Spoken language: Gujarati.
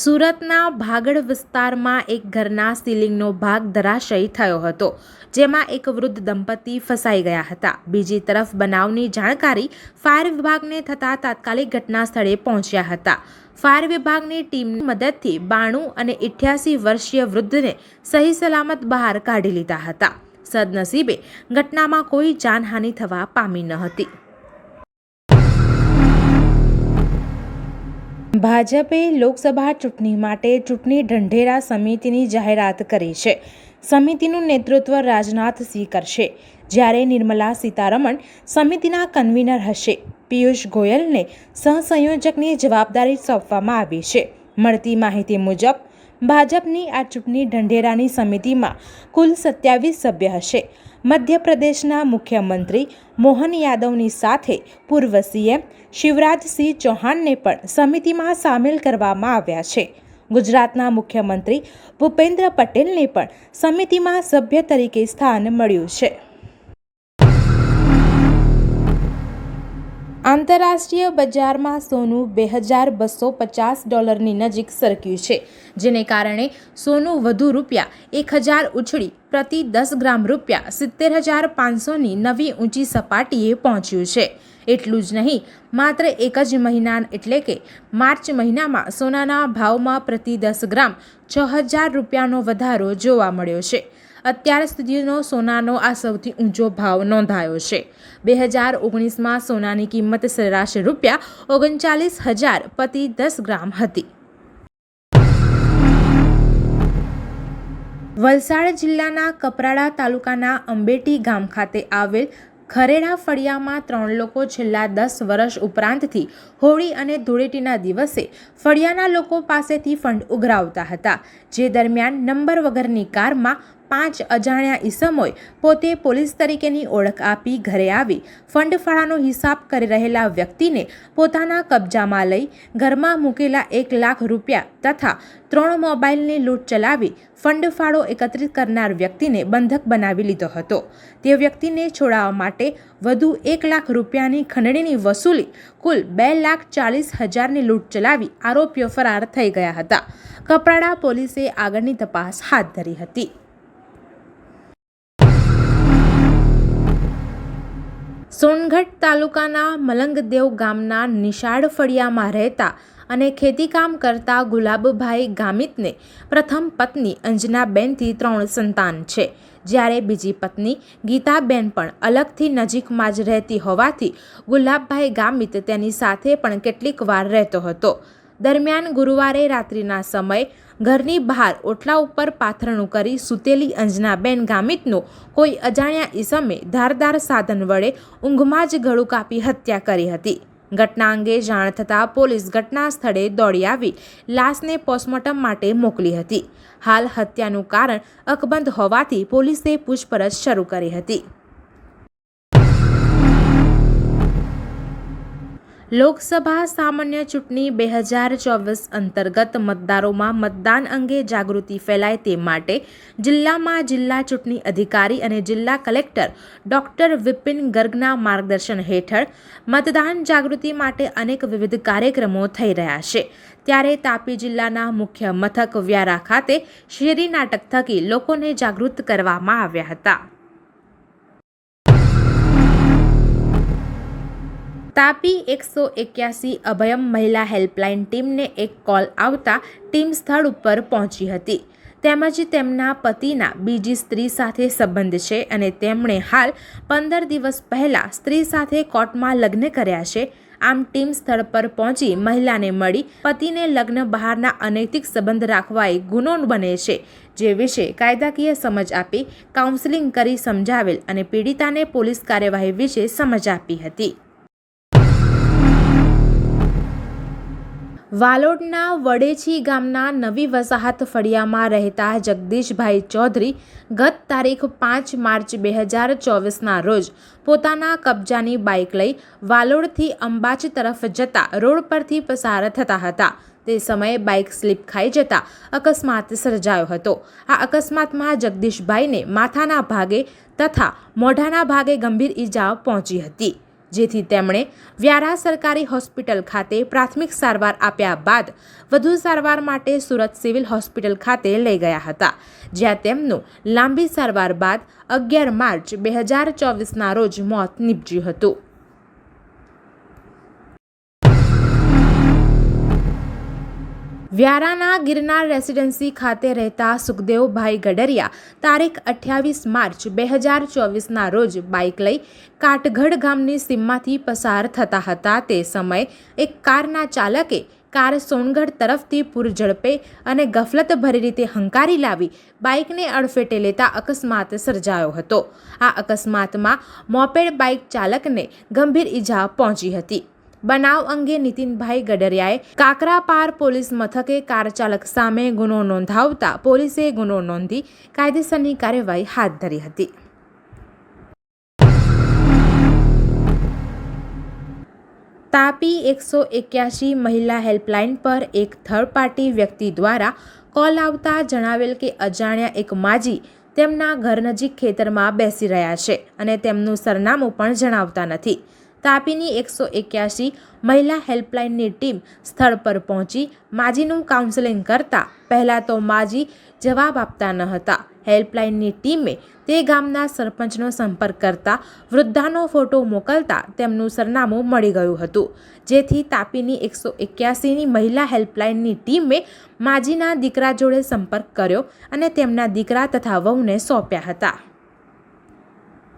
સુરતના ભાગડ વિસ્તારમાં એક ઘરના સીલિંગનો ભાગ ધરાશયી થયો હતો, જેમાં એક વૃદ્ધ દંપતી ફસાઈ ગયા હતા. બીજી તરફ બનાવની જાણકારી ફાયર વિભાગને થતાં તાત્કાલિક ઘટના સ્થળે પહોંચ્યા હતા. ફાયર વિભાગની ટીમની મદદથી બાણું અને ઇઠ્યાસી વર્ષીય વૃદ્ધને સહી સલામત બહાર કાઢી લીધા હતા. સદનસીબે ઘટનામાં કોઈ જાનહાનિ થવા પામી ન હતી. ભાજપે લોકસભા ચૂંટણી માટે ચૂંટણી ઢંઢેરા સમિતિની જાહેરાત કરી છે. સમિતિનું નેતૃત્વ રાજનાથસિંહ કરશે. જ્યારે નિર્મલા સીતારમણ સમિતિના કન્વીનર હશે, પિયુષ ગોયલને સહસંયોજકની જવાબદારી સોંપવામાં આવી છે. મળતી માહિતી મુજબ ભાજપની આ ચૂંટણી ઢંઢેરાની સમિતિમાં કુલ સત્યાવીસ સભ્ય હશે. મધ્યપ્રદેશના મુખ્યમંત્રી મોહન યાદવની સાથે પૂર્વ સીએમ શિવરાજસિંહ ચૌહાણને પણ સમિતિમાં સામેલ કરવામાં આવ્યા છે. ગુજરાતના મુખ્યમંત્રી ભૂપેન્દ્ર પટેલને પણ સમિતિમાં સભ્ય તરીકે સ્થાન મળ્યું છે. આંતરરાષ્ટ્રીય બજારમાં સોનું બે હજાર બસો પચાસ ડોલરની નજીક સરક્યું છે, જેને કારણે સોનું વધુ રૂપિયા એક હજાર ઉછળી પ્રતિ દસ ગ્રામ રૂપિયા સિત્તેર હજાર પાંચસોની નવી ઊંચી સપાટીએ પહોંચ્યું છે. એટલું જ નહીં, માત્ર એક જ મહિના એટલે કે માર્ચ મહિનામાં સોનાના ભાવમાં પ્રતિ દસ ગ્રામ છ હજાર રૂપિયાનો વધારો જોવા મળ્યો છે. અત્યાર સુધીનો સોનાનો આ સૌથી ઊંચો ભાવ નોંધાયો છે. બે હજાર ઓગણીસમાં સોનાની કિંમત સરેરાશ રૂપિયા ઓગણચાલીસ હજાર પ્રતિ દસ ગ્રામ હતી. વલસાડ જિલ્લાના કપરાડા તાલુકાના અંબેટી ગામ ખાતે આવેલ ખરેડા ફળિયામાં ત્રણ લોકો છેલ્લા દસ વર્ષ ઉપરાંતથી હોળી અને ધૂળેટીના દિવસે ફળિયાના લોકો પાસેથી ફંડ ઉઘરાવતા હતા. જે દરમિયાન નંબર વગરની કારમાં પાંચ અજાણ્યા ઈસમોએ પોતે પોલીસ તરીકેની ઓળખ આપી ઘરે આવી ફંડ ફાળાનો હિસાબ કરી રહેલા વ્યક્તિને પોતાના કબજામાં લઈ ઘરમાં મૂકેલા એક લાખ રૂપિયા તથા ત્રણ મોબાઈલની લૂંટ ચલાવી ફંડ ફાળો એકત્રિત કરનાર વ્યક્તિને બંધક બનાવી લીધો હતો. તે વ્યક્તિને છોડાવવા માટે વધુ એક લાખ રૂપિયાની ખંડણીની વસૂલી, કુલ બે લાખ ચાલીસ હજારની લૂંટ ચલાવી આરોપીઓ ફરાર થઈ ગયા હતા. કપરાડા પોલીસે આગળની તપાસ હાથ ધરી હતી. સોનગઢ તાલુકાના મલંગદેવ ગામના નિશાળ ફળિયામાં રહેતા અને ખેતીકામ કરતા ગુલાબભાઈ ગામિતને પ્રથમ પત્ની અંજનાબેનથી ત્રણ સંતાન છે. જ્યારે બીજી પત્ની ગીતાબેન પણ અલગથી નજીકમાં જ રહેતી હોવાથી ગુલાબભાઈ ગામિત તેની સાથે પણ કેટલીક વાર રહેતો હતો. દરમિયાન ગુરુવારે રાત્રિના સમયે ઘરની બહાર ઓટલા ઉપર પાથરણું કરી સૂતેલી અંજનાબેન ગામિતનો કોઈ અજાણ્યા ઈસમે ધારદાર સાધન વડે ઊંઘમાં જ ગળું કાપી હત્યા કરી હતી. ઘટના અંગે જાણ થતાં પોલીસ ઘટના સ્થળે દોડી આવી, લાશને પોસ્ટમોર્ટમ માટે મોકલી હતી. હાલ હત્યાનું કારણ અકબંધ હોવાથી પોલીસે પૂછપરછ શરૂ કરી હતી. લોકસભા સામાન્ય ચૂંટણી બે હજાર ચોવીસ અંતર્ગત મતદારોમાં મતદાન અંગે જાગૃતિ ફેલાય તે માટે જિલ્લામાં જિલ્લા ચૂંટણી અધિકારી અને જિલ્લા કલેક્ટર ડોક્ટર વિપિન ગર્ગના માર્ગદર્શન હેઠળ મતદાન જાગૃતિ માટે અનેક વિવિધ કાર્યક્રમો થઈ રહ્યા છે. ત્યારે તાપી જિલ્લાના મુખ્ય મથક વ્યારા ખાતે શેરી નાટક થકી લોકોને જાગૃત કરવામાં આવ્યા હતા. તાપી એકસો એક્યાસી અભયમ મહિલા હેલ્પલાઇન ટીમને એક કોલ આવતા ટીમ સ્થળ ઉપર પહોંચી હતી. તેમજ તેમના પતિના બીજી સ્ત્રી સાથે સંબંધ છે અને તેમણે હાલ પંદર દિવસ પહેલાં સ્ત્રી સાથે કોર્ટમાં લગ્ન કર્યા છે. આમ ટીમ સ્થળ પર પહોંચી મહિલાને મળી પતિને લગ્ન બહારના અનૈતિક સંબંધ રાખવા એ ગુનો બને છે, જે વિશે કાયદાકીય સમજ આપી કાઉન્સેલિંગ કરી સમજાવેલ અને પીડિતાને પોલીસ કાર્યવાહી વિશે સમજ આપી હતી. વાલોડના વડેછી ગામના નવી વસાહત ફળિયામાં રહેતા જગદીશભાઈ ચૌધરી ગત તારીખ પાંચ માર્ચ બે હજાર ચોવીસના રોજ પોતાના કબજાની બાઇક લઈ વાલોડથી અંબાચ તરફ જતા રોડ પરથી પસાર થતા હતા. તે સમયે બાઇક સ્લીપ ખાઈ જતા અકસ્માત સર્જાયો હતો. આ અકસ્માતમાં જગદીશભાઈને માથાના ભાગે તથા મોઢાના ભાગે ગંભીર ઈજા પહોંચી હતી. જેથી તેમણે વ્યારા સરકારી હોસ્પિટલ ખાતે પ્રાથમિક સારવાર આપ્યા બાદ વધુ સારવાર માટે સુરત સિવિલ હોસ્પિટલ ખાતે લઈ ગયા હતા, જ્યાં તેમનું લાંબી સારવાર બાદ અગિયાર માર્ચ બે હજાર ચોવીસના રોજ મોત નીપજ્યું હતું. વ્યારાના ગિરનાર રેસિડેન્સી ખાતે રહેતા સુખદેવભાઈ ગડરિયા તારીખ અઠ્યાવીસ માર્ચ બે હજાર ચોવીસના રોજ બાઇક લઈ કાટગઢ ગામની સીમમાંથી પસાર થતા હતા. તે સમયે એક કારના ચાલકે કાર સોનગઢ તરફથી પૂર ઝડપે અને ગફલતભરી રીતે હંકારી લાવી બાઇકને અડફેટે લેતા અકસ્માત સર્જાયો હતો. આ અકસ્માતમાં મોપેડ બાઇક ચાલકને ગંભીર ઈજા પહોંચી હતી. બનાવ અંગે નીતિનભાઈ ગડરિયાએ કાકરાપાર પોલીસ મથકે કાર ચાલક સામે ગુનો નોંધાવતા પોલીસે ગુનો નોંધી કાયદેસરની કાર્યવાહી હાથ ધરી હતી. તાપી એકસો એક્યાસી મહિલા હેલ્પલાઇન પર એક થર્ડ પાર્ટી વ્યક્તિ દ્વારા કોલ આવતા જણાવેલ કે અજાણ્યા એક માજી તેમના ઘર નજીક ખેતરમાં બેસી રહ્યા છે અને તેમનું સરનામું પણ જણાવતા નથી. તાપીની એકસો એક્યાસી મહિલા હેલ્પલાઇનની ટીમ સ્થળ પર પહોંચી માજીનું કાઉન્સેલિંગ કરતા પહેલાં તો માજી જવાબ આપતા ન હતા. હેલ્પલાઇનની ટીમે તે ગામના સરપંચનો સંપર્ક કરતા વૃદ્ધાનો ફોટો મોકલતા તેમનું સરનામું મળી ગયું હતું. જેથી તાપીની એકસો એક્યાસીની મહિલા હેલ્પલાઇનની ટીમે માજીના દીકરા જોડે સંપર્ક કર્યો અને તેમના દીકરા તથા વહુને સોંપ્યા હતા.